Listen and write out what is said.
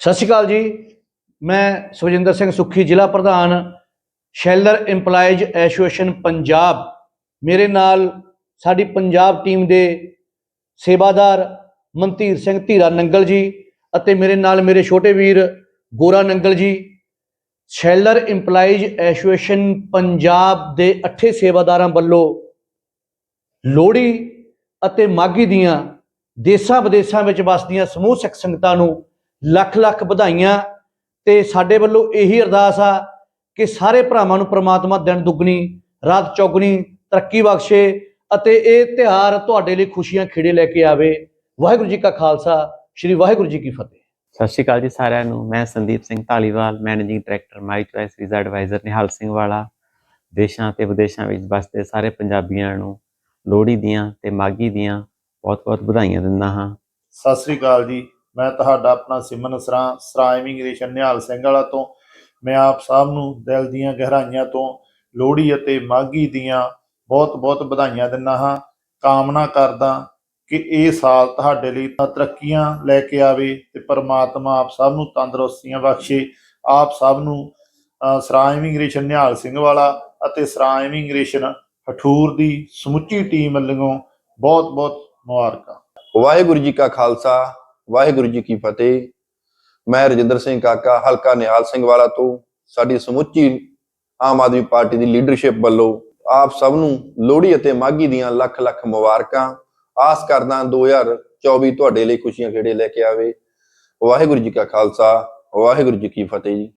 ਸਤਿ ਸ਼੍ਰੀ ਅਕਾਲ ਜੀ। ਮੈਂ ਸੁਖਜਿੰਦਰ ਸਿੰਘ ਸੁੱਖੀ, ਜ਼ਿਲ੍ਹਾ ਪ੍ਰਧਾਨ, ਸ਼ੈਲਰ EMPLOYEES ਐਸੋਸੀਏਸ਼ਨ ਪੰਜਾਬ। ਮੇਰੇ ਨਾਲ ਸਾਡੀ ਪੰਜਾਬ ਟੀਮ ਦੇ ਸੇਵਾਦਾਰ ਮਨਧੀਰ ਸਿੰਘ ਧੀਰਾ ਨੰਗਲ ਜੀ ਅਤੇ ਮੇਰੇ ਨਾਲ ਮੇਰੇ ਛੋਟੇ ਵੀਰ ਗੋਰਾ ਨੰਗਲ ਜੀ। ਸ਼ੈਲਰ EMPLOYEES ਐਸੋਸੀਏਸ਼ਨ ਪੰਜਾਬ ਦੇ ਅੱਠੇ ਸੇਵਾਦਾਰਾਂ ਵੱਲੋਂ ਲੋਹੜੀ ਅਤੇ ਮਾਘੀ ਦੀਆਂ ਦੇਸ਼ਾਂ ਵਿਦੇਸ਼ਾਂ ਵਿੱਚ ਵਸਦੀਆਂ ਸਮੂਹ ਸਿੱਖ ਸੰਗਤਾਂ ਨੂੰ ਲੱਖ ਲੱਖ ਵਧਾਈਆਂ ਤੇ ਸਾਡੇ ਵੱਲੋਂ ਇਹੀ ਅਰਦਾਸ ਆ ਕਿ ਸਾਰੇ ਭਰਾਵਾਂ ਨੂੰ ਪ੍ਰਮਾਤਮਾ ਦਿਨ ਦੁੱਗਣੀ ਰਾਤ ਚੌਗਣੀ ਤਰੱਕੀ ਬਖਸ਼ੇ ਅਤੇ ਇਹ ਤਿਉਹਾਰ ਤੁਹਾਡੇ ਲਈ ਖੁਸ਼ੀਆਂ ਖੇੜੇ ਲੈ ਕੇ ਆਵੇ। ਵਾਹਿਗੁਰੂ ਜੀ ਕਾ ਖਾਲਸਾ ਸ੍ਰੀ ਵਾਹਿਗੁਰੂ ਜੀ ਕੀ ਫਤਿਹ। ਸਤਿ ਸ਼੍ਰੀ ਅਕਾਲ ਜੀ ਸਾਰਿਆਂ ਨੂੰ। ਮੈਂ Sandeep Singh Dhaliwal managing director my choice visa adviser Nihal Singh Wala. ਦੇਸ਼ਾਂ ਤੇ ਵਿਦੇਸ਼ਾਂ ਵਿੱਚ ਵਸਦੇ ਸਾਰੇ ਪੰਜਾਬੀਆਂ ਨੂੰ ਲੋਹੜੀ ਦੀਆਂ ਤੇ ਮਾਘੀ ਦੀਆਂ ਬਹੁਤ-ਬਹੁਤ ਵਧਾਈਆਂ ਦਿੰਦਾ ਹਾਂ। ਸਤਿ ਸ੍ਰੀ ਅਕਾਲ ਜੀ। ਮੈਂ ਤੁਹਾਡਾ ਆਪਣਾ ਸਿਮਨ ਸਰਾਂ ਸਰਾ ਇਮੀਗ੍ਰੇਸ਼ਨ ਨਿਹਾਲ ਸਿੰਘ ਵਾਲਾ ਤੋਂ ਮੈਂ ਆਪ ਸਭ ਨੂੰ ਦਿਲ ਦੀਆਂ ਗਹਿਰਾਈਆਂ ਤੋਂ ਲੋਹੜੀ ਅਤੇ ਮਾਘੀ ਦੀਆਂ ਬਹੁਤ-ਬਹੁਤ ਵਧਾਈਆਂ ਦਿੰਦਾ ਹਾਂ। ਕਾਮਨਾ ਕਰਦਾ ਕਿ ਇਹ ਸਾਲ ਤੁਹਾਡੇ ਲਈ ਤਰੱਕੀਆਂ ਲੈ ਕੇ ਆਵੇ ਤੇ ਪਰਮਾਤਮਾ ਆਪ ਸਭ ਨੂੰ ਤੰਦਰੁਸਤੀਆਂ ਬਖਸ਼ੇ। ਆਪ ਸਭ ਨੂੰ ਅ, ਸਰਾ ਇਮੀਗ੍ਰੇਸ਼ਨ ਨਿਹਾਲ ਸਿੰਘ ਵਾਲਾ ਅਤੇ ਸਰਾ ਇਮੀਗ੍ਰੇਸ਼ਨ ਹਠੂਰ ਦੀ ਸਮੁੱਚੀ ਟੀਮ ਵੱਲੋਂ ਬਹੁਤ-ਬਹੁਤ ਮੁਬਾਰਕਾਂ। ਵਾਹਿਗੁਰੂ ਜੀ ਕਾ ਖਾਲਸਾ ਵਾਹਿਗੁਰੂ ਜੀ ਕੀ ਫਤਿਹ। ਮੈਂ ਰਜਿੰਦਰ ਸਿੰਘ ਕਾਕਾ, ਹਲਕਾ ਨਿਹਾਲ ਸਿੰਘ ਵਾਲਾ ਤੋਂ। ਸਾਡੀ ਸਮੁੱਚੀ ਆਮ ਆਦਮੀ ਪਾਰਟੀ ਦੀ ਲੀਡਰਸ਼ਿਪ ਵੱਲੋਂ ਆਪ ਸਭ ਨੂੰ ਲੋਹੜੀ ਅਤੇ ਮਾਘੀ ਦੀਆਂ ਲੱਖ ਲੱਖ ਮੁਬਾਰਕਾਂ। ਆਸ ਕਰਦਾ 2024 ਤੁਹਾਡੇ ਲਈ ਖੁਸ਼ੀਆਂ ਖੇੜੇ ਲੈ ਕੇ ਆਵੇ। ਵਾਹਿਗੁਰੂ ਜੀ ਕਾ ਖਾਲਸਾ, ਵਾਹਿਗੁਰੂ ਜੀ ਕੀ ਫਤਿਹ ਜੀ।